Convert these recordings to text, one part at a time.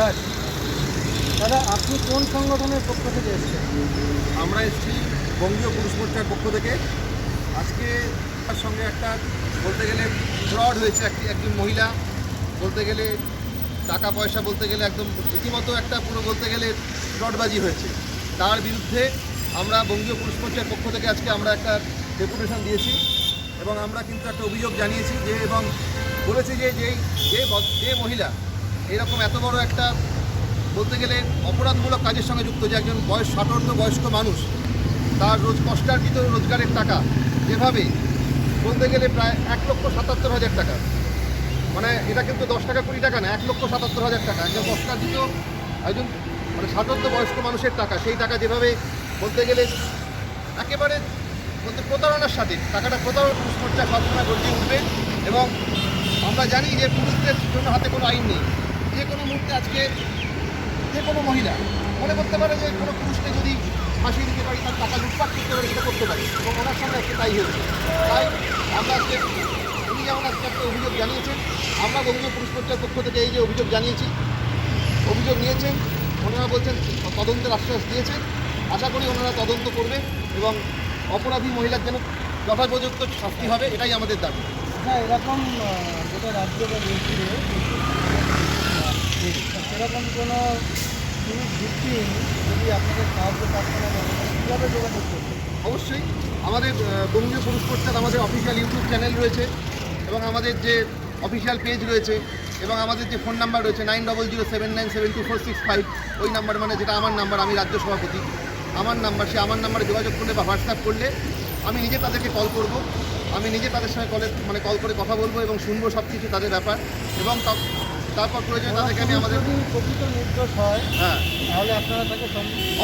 ঘাট দাদা, আপনি কোন সংগঠনের পক্ষ থেকে এসেছেন? আমরা এসেছি বঙ্গীয় পুরুষ মোর্চার পক্ষ থেকে। আজকে তার সঙ্গে একটা বলতে গেলে ফ্রড হয়েছে একটি একজন মহিলা। বলতে গেলে টাকা পয়সা বলতে গেলে একদম রীতিমতো একটা পুরো বলতে গেলে ফ্রডবাজি হয়েছে। তার বিরুদ্ধে আমরা বঙ্গীয় পুরুষ মোর্চার পক্ষ থেকে আজকে আমরা একটা ডেপুটেশন দিয়েছি এবং আমরা কিন্তু একটা অভিযোগ জানিয়েছি যে এবং বলেছি যে যেই যে মহিলা এরকম এত বড় একটা বলতে গেলে অপরাধমূলক কাজের সঙ্গে যুক্ত যে একজন বয়স ষাটোর্ধ বয়স্ক মানুষ, তার রোজ কষ্টার্জিত রোজগারের টাকা, যেভাবে বলতে গেলে প্রায় এক লক্ষ সাতাত্তর হাজার টাকা। মানে এটা কিন্তু দশ টাকা কুড়ি টাকা না, এক লক্ষ সাতাত্তর হাজার টাকা। একজন কষ্টার্জিত একজন মানে ষাটোর্ধ বয়স্ক মানুষের টাকা, সেই টাকা যেভাবে বলতে গেলে একেবারে বলতে প্রতারণার সাথে, টাকাটা প্রতারণা সবসময় গড়িয়ে উঠবে এবং আমরা জানি যে পুরুষদের জন্য হাতে কোনো আইন নেই। যে কোনো মুহূর্তে আজকে যে কোনো মহিলা মনে করতে পারে যে কোনো পুরুষকে যদি ফাঁসিয়ে দিতে পারি, তার টাকা লুটপাট করতে পারে, সেটা করতে পারি। এবং ওনার সঙ্গে আজকে তাই হয়েছে। তাই আমরা আজকে, উনি যেমন আজকে একটা অভিযোগ জানিয়েছেন, আমরা বঙ্গীয় পুরুষ মোর্চার পক্ষ থেকে এই যে অভিযোগ জানিয়েছি, অভিযোগ নিয়েছেন, ওনারা বলছেন তদন্তের আশ্বাস দিয়েছেন। আশা করি ওনারা তদন্ত করবে এবং অপরাধী মহিলার যেন যথাপযুক্ত শাস্তি হবে, এটাই আমাদের দাবি। হ্যাঁ এরকম যেটা রাজ্য বা সেরকম কোনো যদি আপনাদের সাহায্য কীভাবে যোগাযোগ করবে অবশ্যই। আমাদের বঙ্গীয় পুরুষ মোর্চার আমাদের অফিসিয়াল ইউটিউব চ্যানেল রয়েছে এবং আমাদের যে অফিসিয়াল পেজ রয়েছে এবং আমাদের যে ফোন নাম্বার রয়েছে nine double zero seven nine seven two four six five ওই নাম্বার মানে যেটা আমার নাম্বার আমি রাজ্য সভাপতি। আমার নাম্বার সে আমার নাম্বারে যোগাযোগ করলে বা হোয়াটসঅ্যাপ করলে আমি নিজে তাদেরকে কল করব। আমি নিজে তাদের সঙ্গে কলে মানে কল করে কথা বলব এবং শুনব সব কিছু তাদের ব্যাপার। এবং তারপর প্রয়োজনে তাদেরকে আমি আমাদের প্রকৃত নির্দোষ হয় হ্যাঁ। তাহলে আপনারা তাকে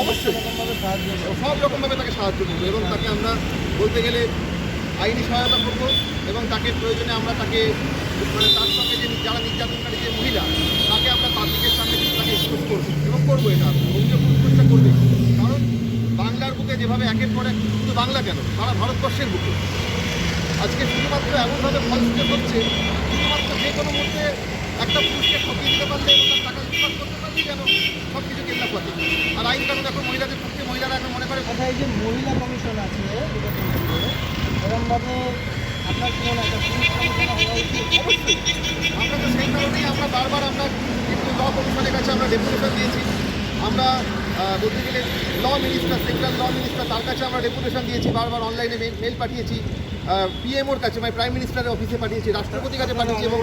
অবশ্যই। সাহায্য সব রকমভাবে তাকে সাহায্য করব এবং তাকে আমরা বলতে গেলে আইনি সহায়তা করব এবং তাকে প্রয়োজনে আমরা তাকে মানে তার সঙ্গে যে যারা নির্যাতনকারী যে মহিলা তাকে আমরা পাবলিকের সামনে তাকে এক্সপোজ করব। এবং করব এটা অভিযোগ পুরস্কারটা করবে। কারণ বাংলার বুকে যেভাবে একের পর এক শুধু বাংলা কেন সারা ভারতবর্ষের বুকে। আজকে শুধুমাত্র এমনভাবে ফলস্টেপ হচ্ছে শুধুমাত্র যে কোনো মুহূর্তে একটা পুরুষকে ঠকিয়ে দিতে পারলে এবং টাকা লুটপাট করতে পারলে যেন সব কিছু কেন্দ্র করে আর আইন কানুন এখন মহিলাদের পক্ষে মহিলারা এখন মনে করে আচ্ছা এই যে মহিলা কমিশন আছে এরকমভাবে আপনার কি মনে একটা পুরুষ কমিশন হওয়া উচিত আমরা তো সেই কারণেই আমরা বারবার আমরা কিন্তু ল কমিশনের কাছে আমরা ডেপুটেশন দিয়েছি। আমরা বলতে গেলে law minister central law minister তার কাছে আমরা ডেপুটেশন দিয়েছি বারবার অনলাইনে মেল পাঠিয়েছি। পিএমওর কাছে মানে প্রাইম মিনিস্টারের অফিসে পাঠিয়েছি, রাষ্ট্রপতির কাছে পাঠিয়েছি এবং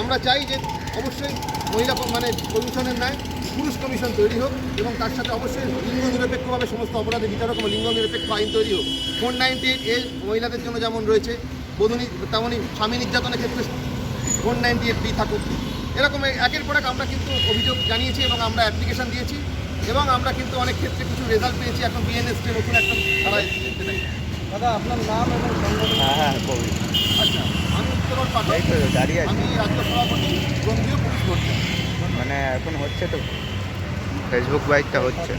আমরা চাই যে অবশ্যই মহিলা মানে কমিশনের ন্যায় পুরুষ কমিশন তৈরি হোক এবং তার সাথে অবশ্যই লিঙ্গ নিরপেক্ষভাবে সমস্ত অপরাধে বিচারক এবং লিঙ্গ নিরপেক্ষ আইন তৈরি হোক। ফোর নাইনটি এ মহিলাদের জন্য যেমন রয়েছে, বধূনি তেমনই স্বামী নির্যাতনের ক্ষেত্রে ফোর নাইনটি এইট বি থাকুক। এরকম একের পর এক আমরা কিন্তু অভিযোগ জানিয়েছি এবং আমরা অ্যাপ্লিকেশন দিয়েছি এবং আমরা কিন্তু অনেক ক্ষেত্রে কিছু রেজাল্ট পেয়েছি। এখন বিএনএসটি নতুন একটা তারা তাই। দাদা আপনার নাম এবং সংগঠন হ্যাঁ হ্যাঁ কবি আচ্ছা আমি উত্তরণ পাঠাই এই তো দাঁড়িয়ে আছি। আমি রাজ্য সভাপতি বঙ্গীয় পুলিশ মানে এখন হচ্ছে তো ফেসবুক বাইকটা হচ্ছে।